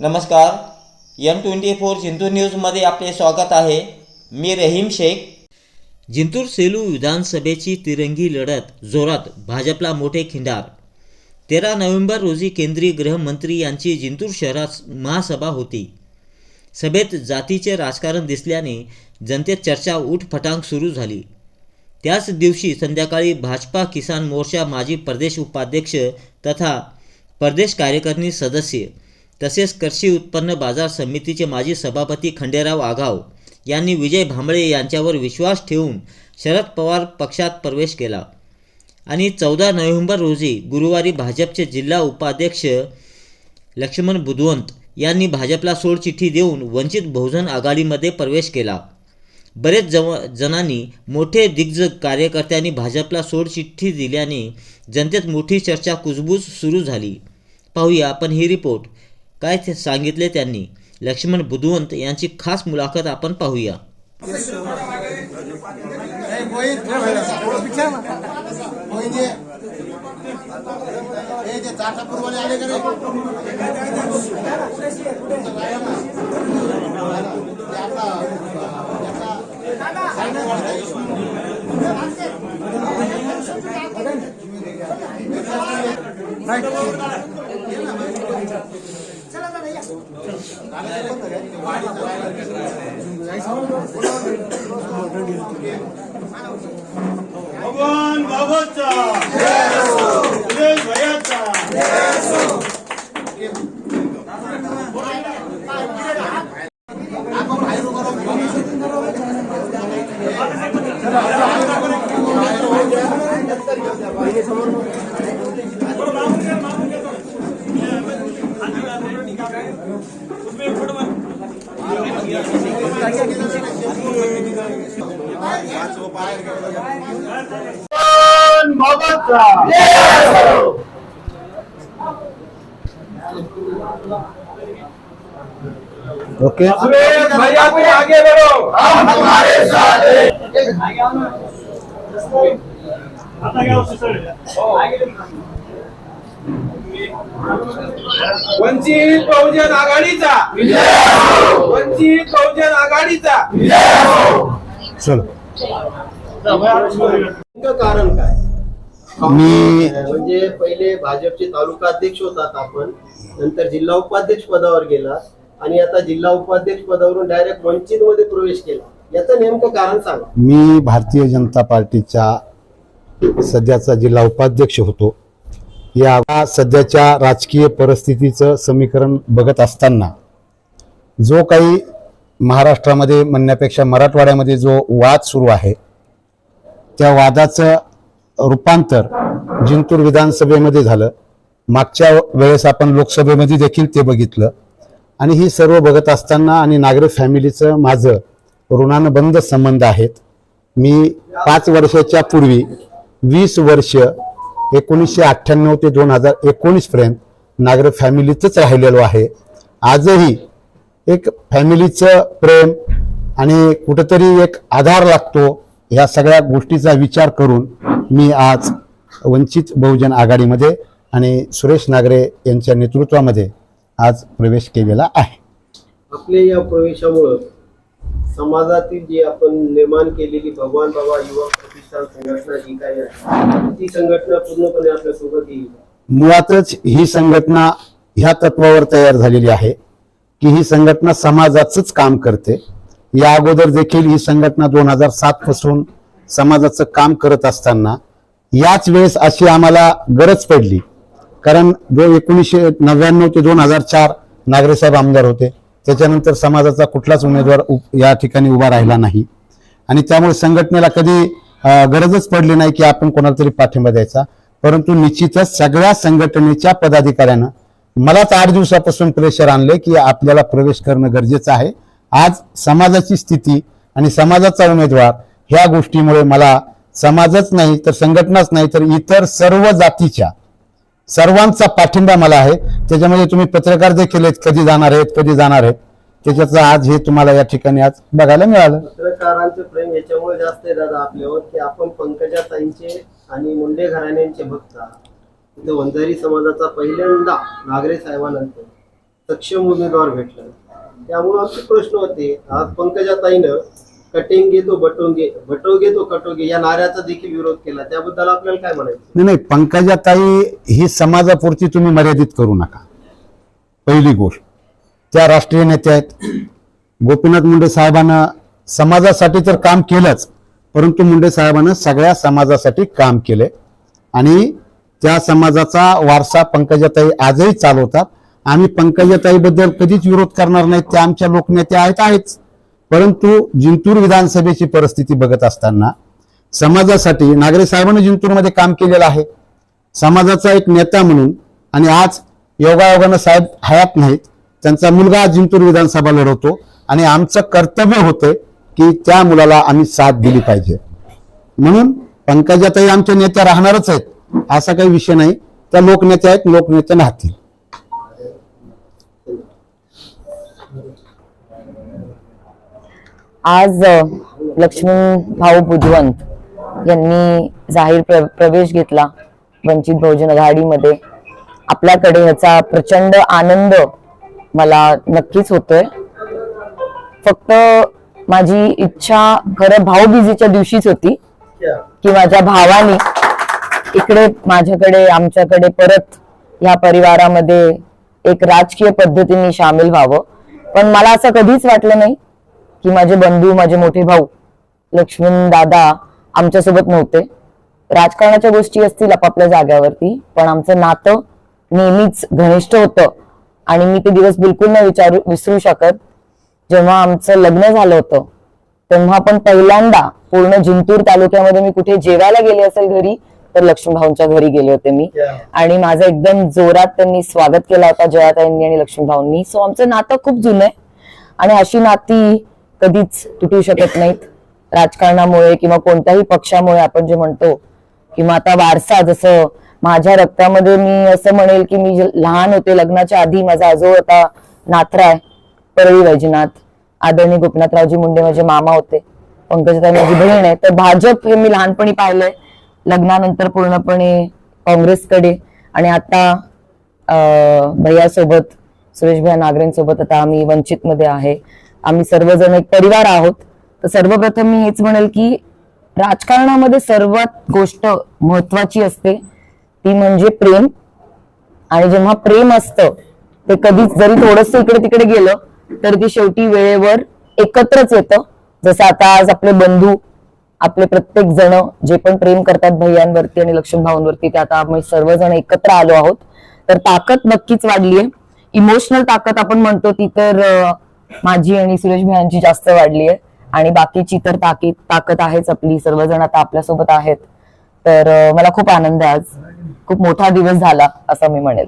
नमस्कार. M twenty four Jintur न्यूजमध्ये आपले स्वागत आहे. मी रहीम शेख. जिंतूर सेलू विधानसभेची तिरंगी लढत जोरात भाजपला मोठे खिंडार. तेरा नोव्हेंबर रोजी केंद्रीय गृहमंत्री यांची जिंतूर शहरात महासभा होती. सभेत जातीचे राजकारण दिसल्याने जनतेत चर्चा उठफटांग सुरू झाली. त्याच दिवशी संध्याकाळी भाजपा किसान मोर्चा माजी प्रदेश उपाध्यक्ष तथा प्रदेश कार्यकारिणी सदस्य तसेच कृषी उत्पन्न बाजार समितीचे माजी सभापती खंडेराव आघाव यांनी विजय भांबळे यांच्यावर विश्वास ठेवून शरद पवार पक्षात प्रवेश केला. आणि चौदा नोव्हेंबर रोजी गुरुवारी भाजपचे जिल्हा उपाध्यक्ष लक्ष्मण बुधवंत यांनी भाजपला सोडचिठ्ठी देऊन वंचित बहुजन आघाडीमध्ये प्रवेश केला. बरेच जव जणांनी मोठे दिग्गज कार्यकर्त्यांनी भाजपला सोडचिठ्ठी दिल्याने जनतेत मोठी चर्चा कुजबूज सुरू झाली. पाहूया आपण ही रिपोर्ट काय ते सांगितले त्यांनी? लक्ष्मण बुधवंत यांची खास मुलाखत आपण पाहूया. भगवान बाबाचा ओके। भैया आगे बढ़ो। हम हमारे साथ आता क्या वंचित बहुजन आघाडीचा. वंचित बहुजन आघाडीचा. चलो. कारण काय? मी म्हणजे पहिले भाजपचे तालुका अध्यक्ष होतात आपण नंतर जिल्हा उपाध्यक्ष पदावर गेला आणि आता जिल्हा उपाध्यक्ष पदावरून डायरेक्ट वंचित मध्ये प्रवेश केला. याचं नेमकं कारण सांगा. मी भारतीय जनता पार्टीच्या सध्याचा जिल्हा उपाध्यक्ष होतो. या सध्याच्या राजकीय परिस्थितीचं समीकरण बघत असताना जो काही महाराष्ट्रामध्ये म्हणण्यापेक्षा मराठवाड्यामध्ये जो वाद सुरू आहे त्या वादाचं रूपांतर जिंतूर विधानसभेमध्ये झालं. मागच्या वेळेस आपण लोकसभेमध्ये देखील ते बघितलं. आणि ही सर्व बघत असताना आणि नागरिक फॅमिलीचं माझं ऋणानुबंध संबंध आहेत. मी पाच वर्षाच्या पूर्वी वीस वर्ष एकोणीसशे अठ्ठ्याण्णव ते दोन हजार एकोणीस पर्यंत नागरिक फॅमिलीचंच राहिलेलो आहे. आजही एक फॅमिलीचं प्रेम आणि कुठंतरी एक आधार लागतो ह्या सगळ्या गोष्टीचा विचार करून मी आज वंचित बहुजन आघाडीमध्ये आणि सुरेश नागरे यांच्या नेतृत्वामध्ये आज प्रवेश केलेला आहे. आपल्या या प्रवेशामुळं समाजातील जी आपण निर्माण केलेली भगवान बाबा युवा प्रतिष्ठान संघटना जी काही आहे ती संघटना पूर्णपणे आपल्यासोबत येईल मुळातच ही संघटना ह्या तत्वावर तयार झालेली आहे की ही संघटना समाजाचंच काम करते. या अगोदर देखील ही संघटना दोन हजार सात पासून समाजाचं काम करत असताना याच वेळेस अशी आम्हाला गरज पडली. कारण जो एकोणीसशे नव्याण्णव ते दोन हजार चार नागरेसाहेब आमदार होते. त्याच्यानंतर समाजाचा कुठलाच उमेदवार उप- या ठिकाणी उभा राहिला नाही. आणि त्यामुळे संघटनेला कधी गरजच पडली नाही की आपण कोणाला तरी पाठिंबा द्यायचा. परंतु निश्चितच सगळ्या संघटनेच्या पदाधिकाऱ्यानं मलाच आठ दिवसापासून प्रेशर आणले की आपल्याला प्रवेश करणं गरजेचं आहे. आज समाजाची स्थिती आणि समाजाचा उमेदवार ह्या गोष्टीमुळे मला समाजच नाही तर संघटनाच नाही तर इतर सर्व जातीच्या सर्वांचा पाठिंबा मला आहे. त्याच्यामध्ये तुम्ही पत्रकार देखील आहेत कधी जाणार आहेत कधी जाणार आहेत. त्याच्याचं आज हे तुम्हाला या ठिकाणी आज बघायला मिळालं. पत्रकारांचं प्रेम याच्यामुळे जास्त आहे दादा आपल्यावर की आपण पंकजा ताईंचे आणि मुंडे घराण्यांचे भक्त इथं वंजारी समाजाचा पहिल्यांदा नागरे साहेबानंतर सक्षम उमेदवार भेटला. त्यामुळे आमचे प्रश्न होते आज पंकजाताईनं कटेंगे तो बटोंगे बटोगे तो कटोगे या नाऱ्याचा देखील विरोध केला त्याबद्दल आपल्याला काय म्हणायचं? नाही नाही पंकजाताई ही समाजापुरती तुम्ही मर्यादित करू नका. पहिली गोष्ट. त्या राष्ट्रीय नेत्या आहेत. गोपीनाथ मुंडे साहेबांना समाजासाठी तर काम केलंच परंतु मुंडे साहेबांना सगळ्या समाजासाठी काम केले. आणि त्या समाजाचा वारसा पंकजाताई आजही चालवतात. आम्ही पंकजाताईबद्दल कधीच विरोध करणार नाहीत त्या आमच्या लोकनेत्या आहेत आहेच. परंतु जिंतूर विधानसभेची परिस्थिती बघत असताना समाजासाठी नागरे साहेबांनी जिंतूरमध्ये काम केलेलं आहे. समाजाचा एक नेता म्हणून आणि आज योगायोगानं साहेब हयात नाहीत. त्यांचा मुलगा आज जिंतूर विधानसभा लढवतो आणि आमचं कर्तव्य होतं की त्या मुलाला आम्ही साथ दिली पाहिजे. म्हणून पंकजाताई आमच्या नेत्या राहणारच आहेत. असा काही विषय नाही. त्या लोकनेत्या आहेत लोकनेते राहतील. आज लक्ष्मी लक्ष्मण भाऊ भुजवंत यांनी जाहीर प्र प्रवेश घेतला वंचित बहुजन आघाडीमध्ये. आपल्याकडे ह्याचा प्रचंड आनंद मला नक्कीच होतोय. फक्त माझी इच्छा खरं भाऊबीजेच्या दिवशीच होती की माझ्या भावाने इकडे माझ्याकडे आमच्याकडे परत ह्या परिवारामध्ये एक राजकीय पद्धतीने सामील व्हावं. पण मला असं कधीच वाटलं नाही की माझे बंधू माझे मोठे भाऊ लक्ष्मण दादा आमच्यासोबत नव्हते. राजकारणाच्या गोष्टी असतील आपापल्या जाग्यावरती पण आमचं नातं नेहमीच घनिष्ठ होतं. आणि मी ते दिवस बिलकुल नाही विचारू विसरू शकत. जेव्हा आमचं लग्न झालं होतं तेव्हा पण पहिल्यांदा पूर्ण जिंतूर तालुक्यामध्ये मी कुठे जेवायला गेले असेल घरी तर लक्ष्मण भाऊंच्या घरी गेले होते मी. आणि माझं एकदम जोरात त्यांनी स्वागत केला होता जयाताईंनी आणि लक्ष्मण भाऊंनी. सो आमचं नातं खूप जुनं आहे. आणि अशी नाती कधीच तुटू शकत नाहीत. राजकारणामुळे किंवा कोणत्याही पक्षामुळे आपण जे म्हणतो किंवा आता वारसा जसं माझ्या रक्तामध्ये मी असं म्हणेल की मी लहान होते लग्नाच्या आधी माझा आजोळ होता नाथराय परळी वैजनाथ आदरणीय गोपनाथरावजी मुंडे माझे मामा होते पंकजताई माझी बहीण आहे. तर भाजप हे मी लहानपणी पाहिलंय. लग्नानंतर पूर्णपणे काँग्रेसकडे. आणि आता भैया भैयासोबत सुरेश भैया नागरेंसोबत आता आम्ही वंचित मध्ये आहे. आम्ही सर्वजण एक परिवार आहोत. तर सर्वप्रथम मी हेच म्हणेल की राजकारणामध्ये सर्वात गोष्ट महत्वाची असते ती म्हणजे प्रेम. आणि जेव्हा प्रेम असतं ते कधीच जरी थोडस इकडे तिकडे गेलं तर ते शेवटी वेळेवर एकत्रच येतं. जसं आता आज आपले बंधू आपले प्रत्येक जण जे पण प्रेम करतात भैयांवरती आणि लक्ष्मण भाऊंवरती ते आता आम्ही सर्वजण एकत्र आलो आहोत. तर ताकद नक्कीच वाढली आहे इमोशनल ताकद आपण म्हणतो ती तर माझी आणि सुरेश भयांची जास्त वाढली आहे आणि बाकीची तर ताकीद ताकद आहेच आपली. सर्वजण आता आपल्यासोबत आहेत. तर मला खूप आनंद आहे आज. खूप मोठा दिवस झाला असं मी म्हणेल.